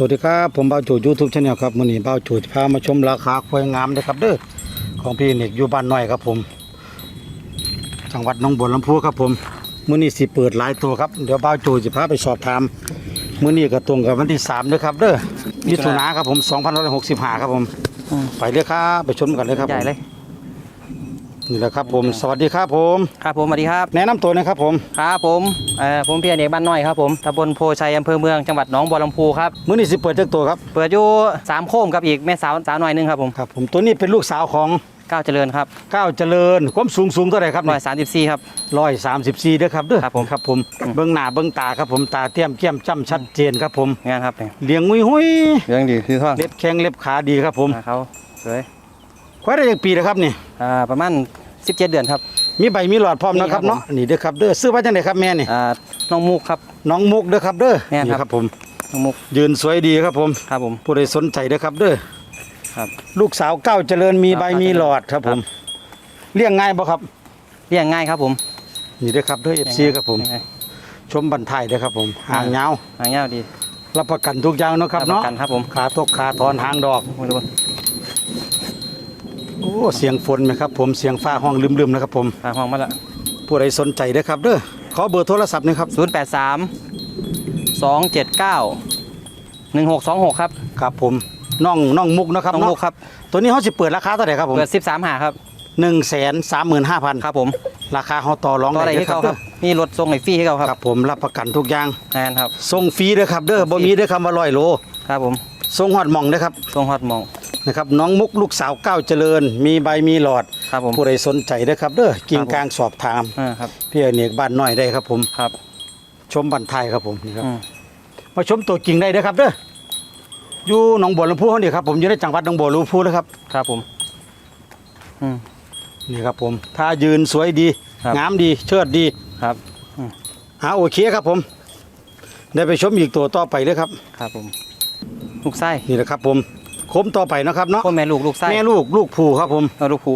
สวัสดีครับผมบ่าวโจยูทูบชาแนลครับมื้อนี้บ่าวโจจะพามาชมราคาควายงามนะครับเด้อของพี่เนกอยู่บ้านน้อยครับผม จังหวัดหนองบัวลำพูครับผมมื้อนี้สิเปิดหลายตัวครับเดี๋ยวบ่าวโจจะพาไปสอบถามมื้อนี้ก็ตรงกับวันที่3ด้วยครับเด้อมิถุนาครับผม2565ครับผมอืมไปเลยครับไปชมกันเลยครับใหญ่เลย นี่แหละครับผม สวัสดีครับผม ครับผมสวัสดีครับ แนะนำตัวหนะครับผมครับผมเอ่อผมพี่อเนกบ้านน้อยครับผมตำบลโพชัยอำเภอเมืองจังหวัดหนองบัวลำพูครับมื้อนี้สิเปิดจักตัวครับ เปิดอยู่สามโค้งกับอีกแม่สาวสาวหน่อยหนึงครับผมครับ ผมตัวนี้เป็นลูกสาวของก้าวเจริญครับก้าวเจริญ ความสูงสูงเท่าไหร่ครับร้นี่อยสามสิบสี่ครับ ร้อยสามสิบสี่เด้อครับเด้อครับผม ครับผมอืมเบิ้งหน้าเบิ้งตาครับผมตาเตี้ยมเกี้ยมจ้ำชัดเจนครับผม งานครับเนี่ยเลี้ยงหุยหุยเรื่องดีคือท่องเล็บแข้งเล็บขาดีครับผมเขาสวย ควายได้จากปีแล้วครับนี่อ่าประมาณสิบเจ็ดเดือนครับ มีใบมีหลอดพร้อมมีนะครับครับ เนาะนี่เด้อครับเด้อซื้อไว้จังไดครับแม่นี่อ่าน้องมุกครับ น้องมุกเด้อครับเด้อแม่นครับครับผมน้องมุกยืนสวยดีครับผม ครับผม ผู้ใดสนใจเด้อครับเด้อครับลูกสาวก้าวเจริญมีใบครับมีหลอดครับผม เลี้ยงง่ายบ่ครับ เลี้ยงง่ายครับผมนี่เด้อครับเด้อ FC ครับผม เลี้ยงง่ายชมบันทายเด้อครับผมหางยาวหางยาวดีรับประกันทุกอย่างเนาะครับปเนาะระกันครับผมขาตกขาถอนหางดอกมาดู โอ้เสียงฝนไหมครับผมเสียงฟ้าห้องลืมๆนะครับผมทางห้องมาละผู้ใดสนใจเด้อครับเด้อขอเบอร์โทรศัพท์หนะครับศูนย์แปดสามสองเจ็ดเก้าหนึ่งหกสองหกครับครับผมน้องน้องมุกนะครับน้องมุกเนาะครับตัวนี้เขาสิเปิดราคาเท่าไหร่ครับผมเปิดสิบสามหาครับหนึ่งแสนสามหมื่นห้าพันครับผมราคาเขาต่อรองต่ออะไรด้ให้เขาด้ครับนี่รถทรงไอ้ฟรีให้เขาครับครับผมรับประกันทุกอย่างงานครับ ส่งฟรีเด้อครับเด้อบ่มีเด้อคำว่าร้อยโลครับผม ส่งฮอดหมองเด้อครับ ทรงฮอตมอง นะครับน้องมุกลูกสาวก้าวเจริญ มีใบมีหลอดครับผมผู้ใดสนใจเด้อครับเด้อกิ่งกลางสอบถามอ่าครับพี่อเนกบ้านน้อยได้ครับผมครับชมบันทายครับผมนี่ครับ อืมมาชมตัวจริงได้เด้อครับเด้ออยู่หนองบัวลำพูเขานี่ครับผมอยู่ในจังหวัดหนองบัวลำพูนะครับครับผมอืม นี่ครับผมถ้ายืนสวยดีครับ งามดีเชิดดีครับหาโอเคครับผม ได้ไปชมอีกตัวต่อไปเลยครับ ครับผมลูกไส้นี่แหละครับผม คมต่อไปเนาะครับเนาะพ่อแม่ลูกลูกไส้แม่ลูกลูกผูครับผมเอาลูกผู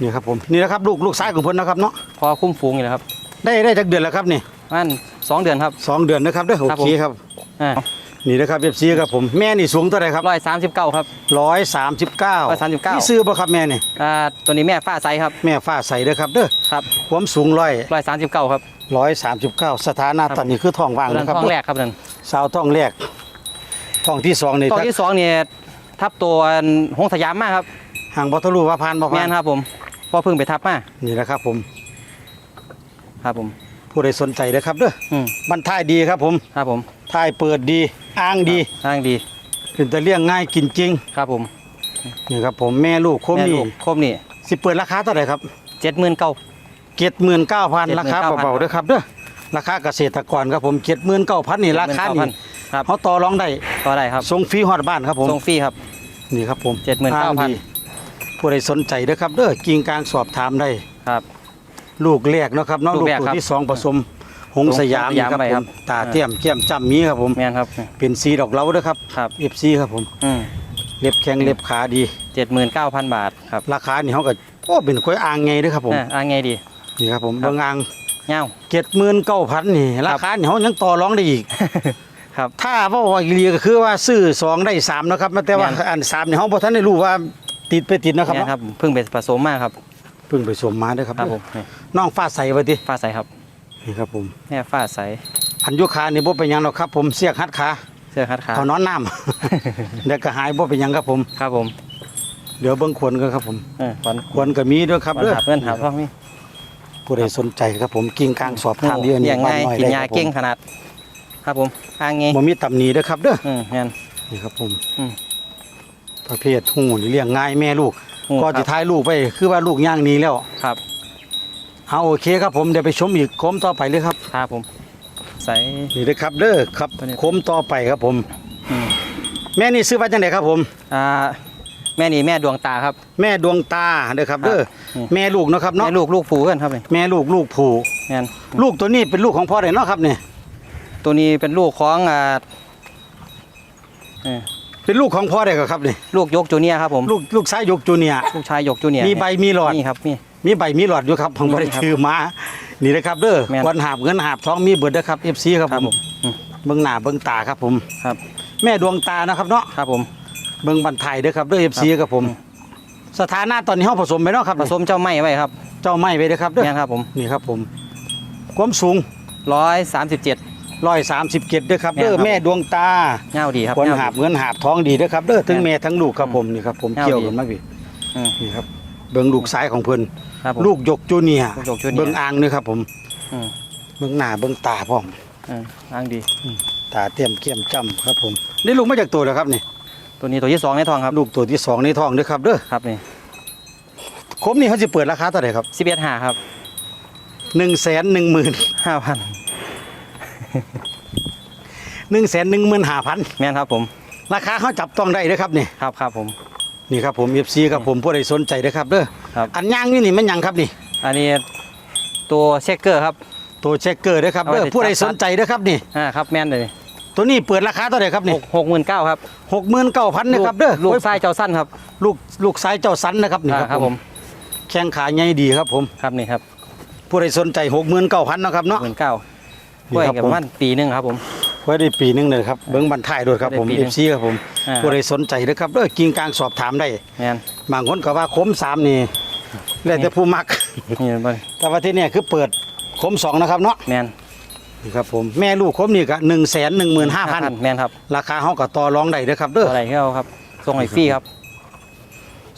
นี่ครับผมนี่นะครับลูกลูกซ้ายของเพิ่นนะครับเนาะพอคุ้มฟูงอยู่แล้วครับ ได้ได้จากเดือนแล้วครับนี่ประมันสองเดือนครับสองเดือนนะครับเด้อโอครับผมเคครับอ่านี่นะครับเอฟซีครับผมแม่นี่สูงเท่าไหร่ครับร้อยสามสิบเก้าครับร้อยสามสิบเก้า139นี่ซื้อบ่ครับแม่นี่อ่าตัวนี้แม่ฟ้าไซครับแม่ฟ้าใสเด้อครับเด้อครับความสูงร้อยร้อยสามสิบเก้าครับร้อยสามสิบเก้าสถานะครับตอนนี้คือท้องว่างตัวนั้นะนครับท้องแรกครับนั่นสาวท้องแรกท้องที่สองนี่ท้องถ้าที่สองเนี่ย ทับตัวหงสยามมากครับห่างบอทะลุว่าพานบ่แม่พานนครับผมพอเพึ่งไปทับมานี่แหละครับผม ครับผม ผู้ใดสนใจเด้อครับเด้ออืมบรรทายดีครับผมครับผมทายเปิดดีอ้างดีทางดีเป็นแต่เลี้ยงง่ายกินจริงครับผมนี่ครับผมแม่ลูกคมแม่นี่ลูกครบนี่สิเปิดราคาเท่าไหร่ครับเจ็ดหมื่นเก้า เจ็ดหมื่นเก้าพันราคา79,000เบาๆเด้อครับเด้อราคาเกษตรกรครับผมเจ็ดหมื่นเก้าพันนี่ราคานี่ครับเขาต่อรองได้ต่อได้ครับส่งฟรีฮอดบ้านครับผมส่งฟรีครับ นี่ครับผม79,000อ้งดีผู้ใดสนใจเด้อครับเด้อกิ่งกลางสอบถามได้ครับ ลูกแรกเนาะครับเน้องลูลูกกแรกตัวครับที่สองผสมหงสยามหงสยามนี่ครับไปผครัมบ ตาเตี้ยมเกี้ยมจ้ำมีครับผมแม่นครับ เป็นสีดอกเหล้าเด้อครับครับ เอฟซีครับผมอืมเล็บแข็งเล็บขาดี เจ็ดหมื่นเก้าพันบาทครับราคานี่เขาก็โอ้เป็นกล้วยอ่างไงเด้อครับผมอ่าอ่าไงดี นี่ครับผมครับ เบางอ่างเงา เจ็ดหมื่นเก้าพันนี่ราคานี่เขายังต่อรองได้อีก ครับถ้าว่าว่าอีเลียก็คือว่าซื้อสองได้สามนะครับแต่ว่าแม่น อันสามเนี่ยเขาบอกท่านได้รู้ว่าติดไปติดนะครับเนี่ยครับเพิ่งไปผสมมาครับเพิ่งไปสวมมาเด้อครับครับผมนี่น้องฟ้าใสไว้ดิฟ้าใสครับนี่ครับผมแม่ฟ้าใสพันยุคานี่บ่เป็นหยังหรอกครับ ผมเสียกหัดขาเสื้อคัดขาเขานอนน้ำ เดี๋ยวก็หายบ่เป็นหยังครับผม ครับผมเดี๋ยวเบิ่งขวนกันครับผม เออฟันขวนก็มีด้วยครับฟันเด้อหาเพื่อนหาพ่อมีผู้ใดสนใจครับผมกิ่งกลางสอบถามเยอะนี่อย่างบ้าง่านยน้อยกินได้ยาครับผเก่งมขนาด ครับผมอ่างไงบ่มีตำหนิเด้อครับเด้ออืมงั้นนี่ครับผมอืมประเภทหูนี่เลี้ยงง่ายแม่ลูกหูก็คจะรับท้ายลูกไปคือว่าลูกย่างหนี้แล้วครับ เอาโอเคครับผมเดี๋ยวไปชมอีกโคมต่อไปเลยครับครับผม ใสนี่เลยครับเด้อครับตัวนี้ โคมต่อไปครับผม อืมแม่นี่ซื้อว่าจังไดครับผม อ่า แม่นี่แม่ดวงตาครับ แม่ดวงตาเด้อครับเด้ออืมแม่ลูกเนาะครับเนาะแม่ลูกลูกผูกันครับนี่แม่ลูกลูกผู้งั้นลูกตัวนี้เป็นลูกของพ่อได้เนาะครับเนี่ย ตัวนี้เป็นลูกของอ่าเอ่อเป็นลูกของพ่อได้ก็ครับเนี่ยลูกยกจูเนียร์ครับผมลูกลูกชายยกจูเนียร์ ลูกชายยกจูเนียร์มีใบมีหลอด นี่ครับนี่ มีใบมีหลอดอยู่ครับผมบ่ได้มีครับชื่อมานี่นะครับเด้อแม่น วันหาบเงินหาบทองมีเบิดเด้อครับ FC ครับครับผผมมอืมเบิ่งหน้าเบิ่งตาครับผม ครับ แม่ดวงตานะครับเนาะครับผมเบิ่งบันไทยเด้อครับเด้อ FC ครับผม สถานะตอนนี้เฮาผสมไปเนาะครับผสมเจ้าไม้ไว้ครับเจ้าไม้ไปเด้อครับเด้อเนี่ยครับผมนี่ครับผม ความสูง ร้อยสามสิบเจ็ด 137เด้อครับเด้อแม่นครับแม่ดวงตาเงาดีครับคนเงหาบดีเงินหาบท้องดีเด้อครับเด้อทั้งแม่นแม่ทั้งลูกครับผมนี่ครับผมแนวเกี่ยวดีกันมาพี่อืมนี่ครับเบิ่งลูกซ้ายของเพิ่นครับผมลูกยกจูเนียร์ลูกยกจูเนียร์เบิ่งอ่างนี่ครับผมอืมเบิ่งหน้าเบิ่งตาพร้อมอืมอ้างดีตาเตรียมเกี่ยมจ้ำครับผมนี่ลูกมาจากตัวแล้วครับนี่ตัวนี้ตัวที่สองในทองครับลูกตัวที่สองในท้องเด้อครับเด้อครับนี่ครบนี่เขาสิเปิดราคาเท่าไหร่ครับสิบเอ็ดหาครับหนึ่งแสนหนึ่งหมื่นห้าพัน หนึ่งแสนหนึ่งหมื่นห้าพันแม่นครับผมราคาเขาจับต้องได้เด้อครับนี่ครับครับผม นี่ครับผมเอฟซีครับผมผู้ใดสนใจเด้อครับเด้อครับ อันย่างนี่นี่มันหยังครับนี่ อันนี้ตัวเช็คเกอร์ครับ ตัวเช็คเกอร์เด้อครับเด้อเอาไว้ผู้ใดจับสนใจเด้อครับนี่ อ่าครับแม่นเลยตัวนี้เปิดราคาเท่าไหร่ครับหนี่กหกหมื่นเก้าครับหกหมื่นเก้าพันนะครับเด้อลูกโอ้ยไส้เจ้าสั้นครับลูกลูกซ้ายเจ้าสันนะครับนี่อ่าครับครับผผมมแข้งขาใหญ่ดีครับผม ครับนี่ครับผู้ใดสนใจหกหมื่นเก้าพันนะครับเนาะหมื่นเก้านี่ กล้วยครับกับผมมันปีหนึงครับผมไว้ได้ปีหนึงเลยครับเบิ้งบันท้ายด้วยครับผมได้ปีหเอนึ่ฟงซีครับผมอ่าผู้ใดสนใจเด้อครับเด้อกิ่งกลางสอบถามได้แม่นบางคนก็ว่าคมสามนี่แล้วแต่ผู้มักนี่บ่แต่ว่าที่เนี่ยคือเปิดคมสองนะครับเนาะแม่นนี่ครับผมแม่ลูกคมนี่ก็หนึ่งแสนหนึ่งหมื่นห้าพันแม่นครับราคาเขาก็ต่อรองได้เด้อครับเด้อตัวอะไรที่เอาครับส่งให้ฟรีครับ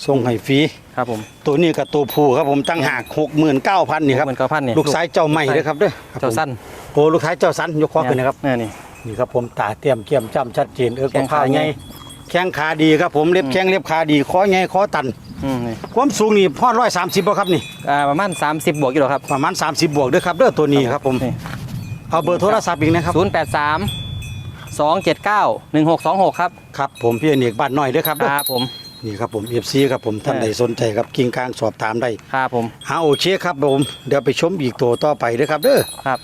ส่งให้ฟรีครับผมตัวนี้กับตัวผู้ครับผมตั้งหากหกหมื่นเก้าพันนี่ครับหมื่นเก้าพันนี่ลูกซ้ายเจ้าใหม่เด้อครับเด้อครับผมเจ้าสั้นโอ้ลูกซ้ายเจ้าสันยกคอขึ้นนะครับเนี่ยนี่นี่ครับผมตาเตรียมเกี่ยมจ้ำชัดเจนเออแข้งขาไงใหญ่แข้งขาดีครับผมเล็บอืมแข้งเล็บขาดีคอไงคอตันอืมนี่ความสูงนี่พอร้อยสามสิบครับนี่อ่าประมาณ30บวกกิโลครับประมาณ30บวกเด้อครับเด้อตัวนี้ครับผมนี่เอาเบอร์โทรศัพท์อีกนะครับศูนย์แปดสามสองเจ็ดเก้าหนึ่งหกสองหกครับครับผมพี่อเนกบ้านน้อยเด้อครับคเด้อรับผมนี่ครับผมเอฟซีครับผมท่านเออใดสนใจครับกิ่งกลางสอบถามได้ครับผมฮาโอเชครับผมเดี๋ยวไปชมอีกตัวต่อไปเด้อครับเด้อครับ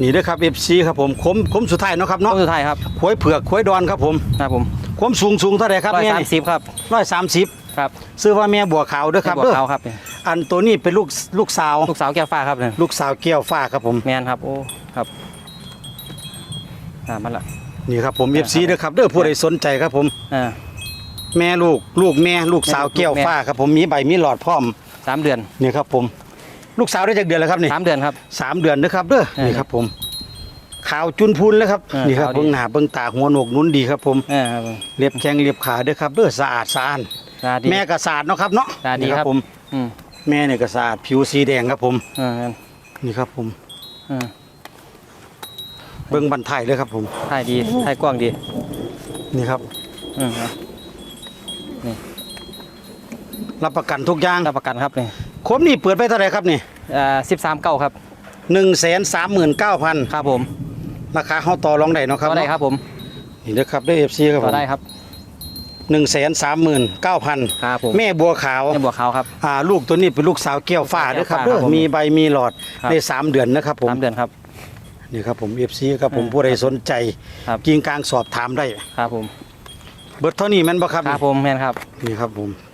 นี่เด้อครับเอฟซีครับผมคมคมสุดท้ายเนาะครับน้อเนาะงสุดท้ายครับขวยเผือกขวยดอนครับผมครับผมความสูงสูงเท่าไหร่ครับร้อยแม่สามนี่สิบครับร้อยสามสิบครับซื้อว่าแม่บัวขาวเด้อครับบวกเด้อเขาครับนี่อันตัวนี้เป็นลูกลูกสาว ลูกสาวแก้วฟ้าครับเนี่ยลูกสาวแก้วฟ้าครับผม แมนครับโอ้ครับอ่ามันละ นี่ครับผมเอฟซีเด้อครับเด้อผู้ใดสนใจครับผม อ่า แม่ลูกลูกแม่ลูกสาวแม่ลูกแก้วแม่ฟ้าครับผมมีใบมีหลอดพร้อมสามเดือน นี่ครับผม ลูกสาวได้จากเดือนแล้วครับนี่สามเดือนครับสามเดือนนะครับเด้อเออนี่ครับผมขาวจุนพูนแล้วครับเออนี่ครับขาวดีเบิ้งหน้าเบิ้งตาหัวโหนกนุ่นดีครับผมอ่าครับผมเล็บแข้งเล็บขาเด้อครับเด้อสะอาดสะอาดตาดีแม่ก็สะอาดเนาะครับเนาะตาดีนี่ครับผมอืมแม่เนี่ยก็สะอาดผิวสีแดงครับผมอ่างั้นนี่ครับผมอ่าเบิ้งบันไทยเลยครับผมถ่ายดีถ่ายกว้างดี นี่ครับอืมครับรับประกันทุกอย่างรับประกันครับนี่ คมนี่เปิดไปเท่าไหร่ครับนี่อ่าสิบสามเก้าครับหนึ่งแสนสามหมื่นเก้าพันครับผมราคาเขาต่อรองได้เนาะครับก็ได้ครับผมนี่เด้อครับเด้อเอฟซีครับผก็มได้ครับหนึ่งแสนสามหมื่นเก้าพันครับผมแม่บัวขาวแม่บัวขาวครับอ่าลูกตัวนี้เป็นลูกสาวแก้วฟ้าแก้ด้วยวครับฟ้าเด้อครับผมมีใบมีหลอดครับได้สามเดือนนะครับผมสามเดือนครับนี่ครับผมเอฟซีครับผมอ่าผู้ใดสนใจครับกิงกลางสอบถามได้ครับผมเบิดเท่านี้แม่นบ่ครับครับผมแม่นครับนี่ครับผม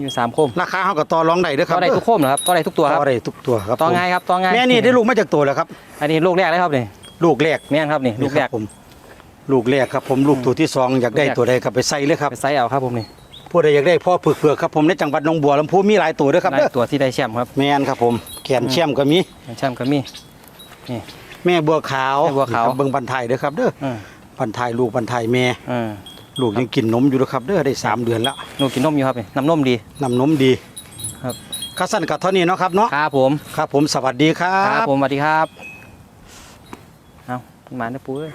อยู่สามโคมราคาเขาก็ต่อรองได้เด้อคก็รับได้ทุกโคมเหรอครับก็ได้ทุกตัวครับต่อได้ทุกตัวครับต่อผมง่ายครับต่อง่ายแม่นี่ได้ลูกมาจากตัวแล้วครับ อันนี้ลูกแรกเลยครับนี่ลูกแรกแม่นครับนี่ลูกแรนี่คกบผมลูกแรกครับผมลูกตัวที่สองอยากได้ลูกแรก ตัวใดก็ไปใส่เลยครับไปไซส์เอาครับผมนี่ผู้ใดอยากได้พ่อเผือกๆครับผมในจังหวัดหนองบัวลำพูมีหลายตัวเด้อครับได้เด้อตัวที่ได้แชมป์ครับแม่นครับผมแขนเชี่ยมก็มี แชมป์ก็มี แม่บัวขาวแม่บัวขาว นี่ครับเบิ่งบันไทยเด้อครับเด้ออืมบันไทยลูกบันไทยแม่ อืม ลูกยังกินนมอยู่นะครับเด้อได้สามเดือนแล้วลูกกินนมอยู่ครับนี่น้ำนมดี น้ำนมดีครับ ข้าสั้นกับเท่านี้เนาะครับเนาะครับผมครับผมสวัสดีครัครับบผมสวัสดีครับ เอามาได้อปูเอ้ย